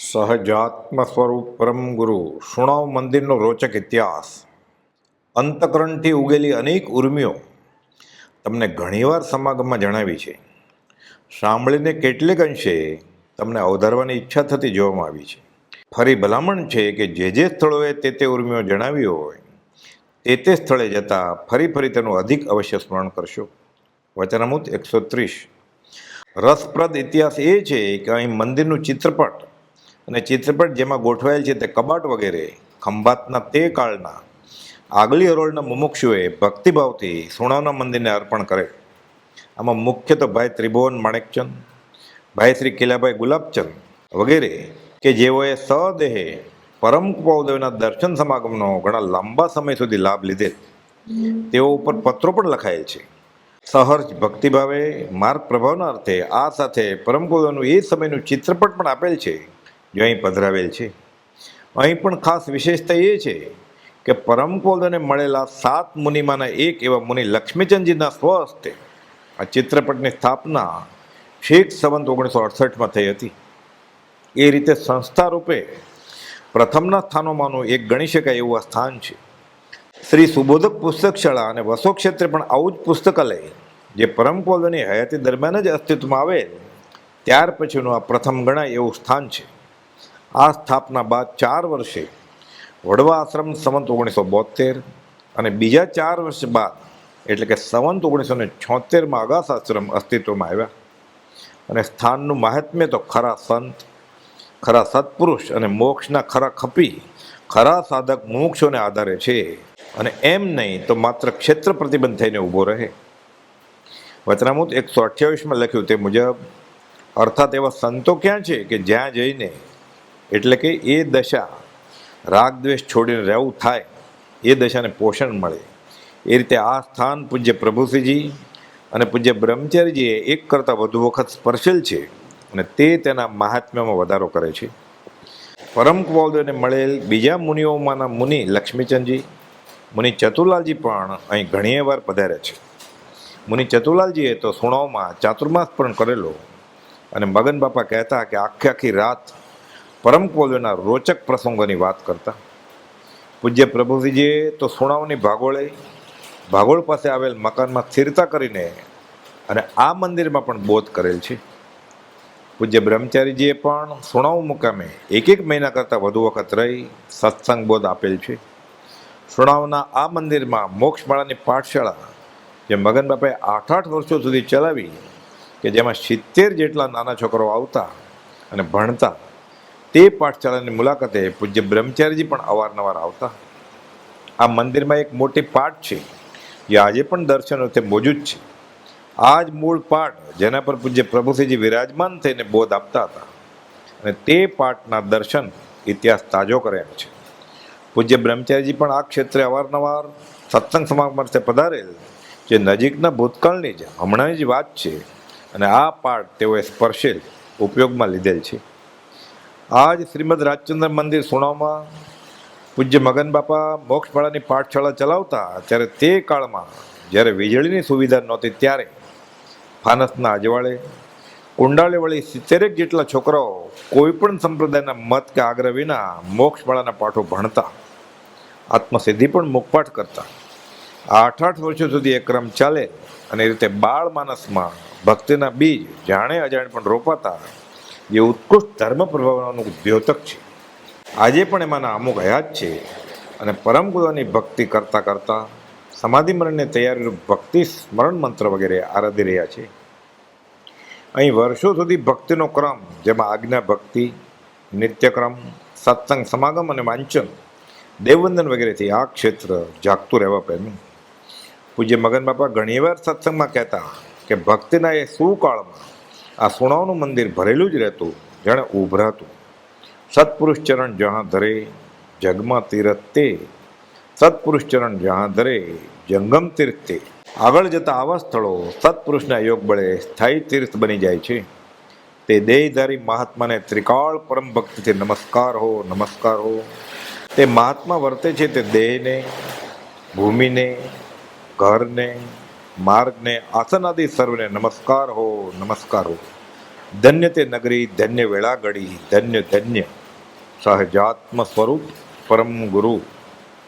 સહજાત્મ સ્વરૂપ પરમ ગુરુ. સુણાવ મંદિરનો રોચક ઇતિહાસ. અંતકરણથી ઉગેલી અનેક ઉર્મિઓ તમને ઘણીવાર સમાગમમાં જણાવી છે. સાંભળીને કેટલેક અંશે તમને અવધારવાની ઈચ્છા થતી જોવામાં આવી છે. ફરી ભલામણ છે કે જે જે સ્થળોએ તે તે ઉર્મિઓ જણાવી હોય, તે તે સ્થળે જતાં ફરી ફરી તેનું અધિક અવશ્ય સ્મરણ કરશો. વચનામૂત એકસો ત્રીસ. રસપ્રદ ઇતિહાસ એ છે કે અહીં મંદિરનું ચિત્રપટ અને ચિત્રપટ જેમાં ગોઠવાયેલ છે તે કબાટ વગેરે, ખંભાતના તે કાળના. આગલી હરોળના મુમુક્ષુએ ભક્તિભાવથી સોનાના મંદિરને અર્પણ કરે. આમાં મુખ્ય તો ભાઈ ત્રિભુવન માણેકચંદ, ભાઈ શ્રી કિલાભાઈ ગુલાબચંદ વગેરે કે જેઓએ સદેહે પરમ કૃપાદેવના દર્શન સમાગમનો ઘણા લાંબા સમય સુધી લાભ લીધેલ તેઓ ઉપર પત્રો પણ લખાયેલ છે. સહર્ષ ભક્તિભાવે માર્ગ પ્રભાવના અર્થે આ સાથે પરમ કૃપાઉદયનું એ સમયનું ચિત્રપટ પણ આપેલ છે. જે અહીં પધરાવેલ છે. અહીં પણ ખાસ વિશેષતા એ છે કે પરમ કૃપાઉદયને મળેલા સાત મુનિમાંના એક એવા મુનિ લક્ષ્મીચંદજીના સ્વહસ્તે આ ચિત્રપટની સ્થાપના શેખ સંવંત ઓગણીસો અડસઠમાં થઈ હતી. એ રીતે સંસ્થા રૂપે પ્રથમના સ્થાનોમાંનું એક ગણી શકાય એવું આ સ્થાન છે. શ્રી સુબોધક પુસ્તક શાળા અને વસો ક્ષેત્રે પણ આવું જ પુસ્તકાલય જે પરમ કૃપાઉદયની હયાતી દરમિયાન જ અસ્તિત્વમાં આવે ત્યાર પછીનું આ પ્રથમ ગણાય એવું સ્થાન છે. આ સ્થાપના બાદ ચાર વર્ષે વડવા આશ્રમ સંવંત ઓગણીસો બોતેર અને બીજા ચાર વર્ષ બાદ, એટલે કે સંવંત ઓગણીસો ને છોતેરમાં અગાસ આશ્રમ અસ્તિત્વમાં આવ્યા. અને સ્થાનનું મહાત્મ્ય તો ખરા સંત, ખરા સત્પુરુષ અને મોક્ષના ખરા ખપી, ખરા સાધક મોક્ષોને આધારે છે. અને એમ નહીં તો માત્ર ક્ષેત્ર પ્રતિબંધ થઈને ઊભો રહે. વચનામૂત એકસો અઠ્યાવીસમાં લખ્યું તે મુજબ, અર્થાત એવા સંતો ક્યાં છે કે જ્યાં જઈને એટલે કે એ દશા રાગ દ્વેષ છોડીને રહેવું થાય, એ દશાને પોષણ મળે. એ રીતે આ સ્થાન પૂજ્ય પ્રભુસિંહજી અને પૂજ્ય બ્રહ્મચારીજીએ એક કરતાં વધુ વખત સ્પર્શેલ છે અને તે તેના મહાત્મ્યમાં વધારો કરે છે. પરમ કૃપાળુને મળેલ બીજા મુનિઓમાંના મુનિ લક્ષ્મીચંદજી, મુનિ ચતુલાલજી પણ અહીં ઘણીએ વાર પધાર્યા છે. મુનિ ચતુલાલજીએ તો સુણાવમાં ચાતુર્માસ પણ કરેલો અને મગન બાપા કહેતા કે આખી આખી રાત પરમ કોલ્યોના રોચક પ્રસંગોની વાત કરતા. પૂજ્ય પ્રભુજીએ તો સુણાવની ભાગોળે ભાગોળ પાસે આવેલ મકાનમાં સ્થિરતા કરીને અને આ મંદિરમાં પણ બોધ કરેલ છે. પૂજ્ય બ્રહ્મચારીજીએ પણ સુણાવ મુકામે એક એક મહિના કરતાં વધુ વખત રહી સત્સંગ બોધ આપેલ છે. સુણાવના આ મંદિરમાં મોક્ષમાળાની પાઠશાળા જે મગન બાપાએ આઠ આઠ વર્ષો સુધી ચલાવી કે જેમાં સિત્તેર જેટલા નાના છોકરાઓ આવતા અને ભણતા તે પાઠશાળાની મુલાકાતે પૂજ્ય બ્રહ્મચારીજી પણ અવારનવાર આવતા. આ મંદિરમાં એક મોટી પાઠ છે. જે આજે પણ દર્શન તે મોજૂદ છે. આ જ મૂળ પાઠ જેના પર પૂજ્ય પ્રભુસિંહજી વિરાજમાન થઈને બોધ આપતા હતા. અને તે પાઠના દર્શન ઇતિહાસ તાજો કર્યા છે. પૂજ્ય બ્રહ્મચારીજી પણ આ ક્ષેત્રે અવારનવાર સત્સંગ સમાગમ અર્થે પધારેલ, જે નજીકના ભૂતકાળની જ હમણાંની જ વાત છે. અને આ પાઠ તેઓએ સ્પર્શેલ, ઉપયોગમાં લીધેલ છે. આજ શ્રીમદ રાજચંદ્ર મંદિર સુણાવમાં પૂજ્ય મગન બાપા મોક્ષમાળાની પાઠશાળા ચલાવતા ત્યારે તે કાળમાં, જ્યારે વીજળીની સુવિધા નહોતી ત્યારે ફાનસના અજવાળે, કુંડાળે વળી સિત્તેરેક જેટલા છોકરાઓ કોઈપણ સંપ્રદાયના મત કે આગ્રહ વિના મોક્ષમાળાના પાઠો ભણતા, આત્મસિદ્ધિ પણ મુખપાઠ કરતા. આઠ આઠ વર્ષો સુધી એ ક્રમ ચાલે અને એ રીતે બાળ માનસમાં ભક્તિના બીજ જાણે અજાણે પણ રોપાતા એ ઉત્કૃષ્ટ ધર્મ પ્રભાવનાનું દ્યોતક છે. આજે પણ એમાંના અમુક હયાત છે અને પરમ ગુરુની ભક્તિ કરતાં કરતાં સમાધિ મરણની તૈયારી ભક્તિ સ્મરણ મંત્ર વગેરે આરાધી રહ્યા છે. અહીં વર્ષો સુધી ભક્તિનો ક્રમ, જેમાં આજ્ઞા ભક્તિ, નિત્યક્રમ, સત્સંગ સમાગમ અને વાંચન, દેવવંદન વગેરેથી આ ક્ષેત્ર જાગતું રહેવા પહેલું. પૂજ્ય મગન બાપા ઘણીવાર સત્સંગમાં કહેતા કે ભક્તિના એ સુકાળમાં આ સુણાવનું મંદિર ભરેલું જ રહેતું, જાણે ઉભરાતું. સત્પુરુષ ચરણ જહાં ધરે, જગમાં તીરથ તે. સત્પુરુષ ચરણ જહાં ધરે, જંગમ તીર્થ તે. આગળ જતા આવા સ્થળો સત્પુરુષના યોગ બળે સ્થાયી તીર્થ બની જાય છે. તે દેહધારી મહાત્માને ત્રિકાળ પરમ ભક્તિથી નમસ્કાર હો નમસ્કાર હો. તે મહાત્મા વર્તે છે તે દેહને, ભૂમિને, ઘરને માર્ગને આસન આદિ સર્વને નમસ્કાર હો નમસ્કાર હો. ધન્ય તે નગરી, ધન્ય વેળાગડી, ધન્ય ધન્ય. સહજાત્મ સ્વરૂપ પરમ ગુરુ.